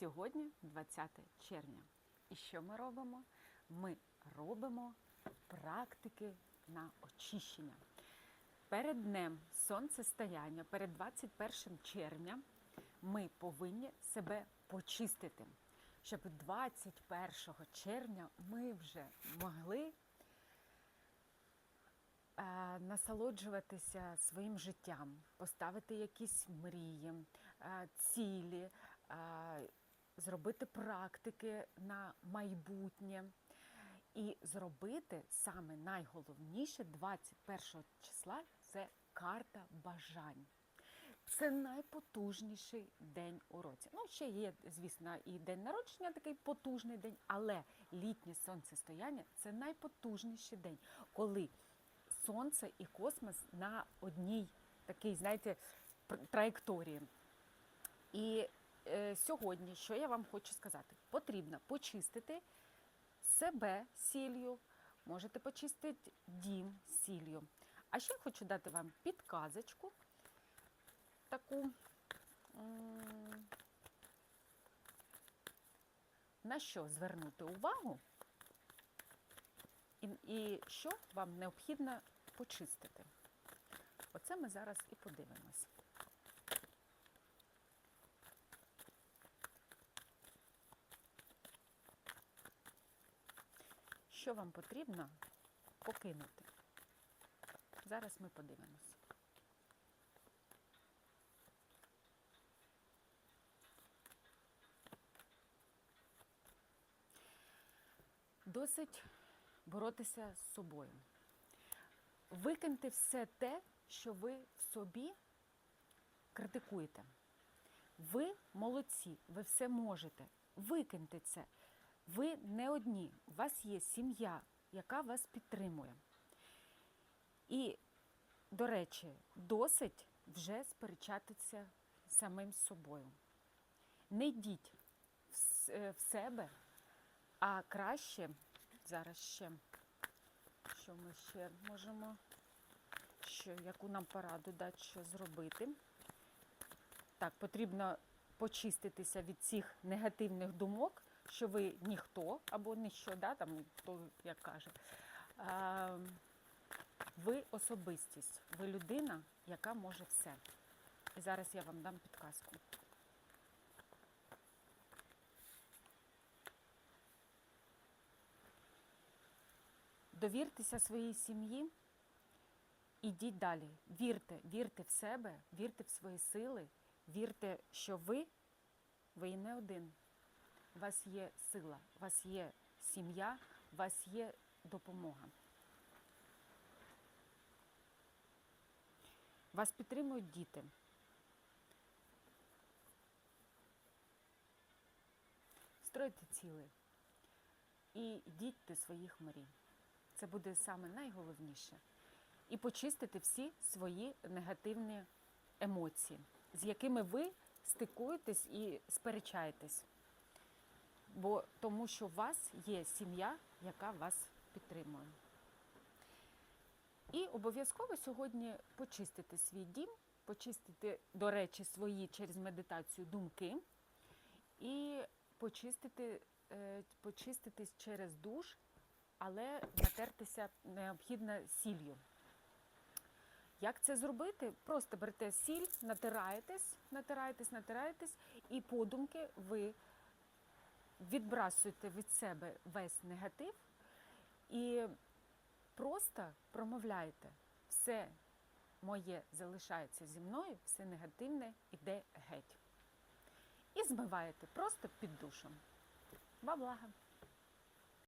Сьогодні 20 червня. І що ми робимо? Ми робимо практики на очищення. Перед днем сонцестояння, перед 21 червня, ми повинні себе почистити, щоб 21 червня ми вже могли е, насолоджуватися своїм життям, поставити якісь мрії, е, цілі, е, зробити практики на майбутнє. І зробити саме найголовніше 21 числа це карта бажань. Це найпотужніший день у році. Ну, ще є, звісно, і день народження, такий потужний день, але літнє сонцестояння це найпотужніший день, коли сонце і космос на одній такій, знаєте, траєкторії. І сьогодні, що я вам хочу сказати, потрібно почистити себе сіллю, можете почистити дім сіллю. А ще хочу дати вам підказочку таку. На що звернути увагу і, і що вам необхідно почистити. Оце ми зараз і подивимось. Що вам потрібно покинути? Зараз ми подивимось. Досить боротися з собою. Викиньте все те, що ви в собі критикуєте. Ви молодці, ви все можете. Викиньте це. Ви не одні, у вас є сім'я, яка вас підтримує. І, до речі, досить вже сперечатися самим собою. Не йдіть е, в себе, а краще зараз ще, що ми ще можемо, що, яку нам пораду дати, що зробити. Так, потрібно почиститися від цих негативних думок, що ви ніхто або ніщо, да, там хто як каже. А, ви особистість, ви людина, яка може все. І зараз я вам дам підказку. Довіртеся своїй сім'ї, ідіть далі. Вірте, вірте в себе, вірте в свої сили, вірте, що ви, ви не один. У вас є сила, у вас є сім'я, у вас є допомога. Вас підтримують діти. Стройте ціли і йдіть до своїх мрій. Це буде саме найголовніше. І почистити всі свої негативні емоції, з якими ви стикуєтесь і сперечаєтесь. Бо тому що у вас є сім'я, яка вас підтримує. І обов'язково сьогодні почистити свій дім, почистити, до речі, свої через медитацію думки і почистити, е, почиститись через душ, але натертися необхідно сіллю. Як це зробити? Просто берете сіль, натираєтесь, натираєтесь, натираєтесь, і подумки ви відбрасуєте від себе весь негатив і просто промовляєте все моє залишається зі мною, все негативне йде геть. І змиваєте просто під душем. Ба блага!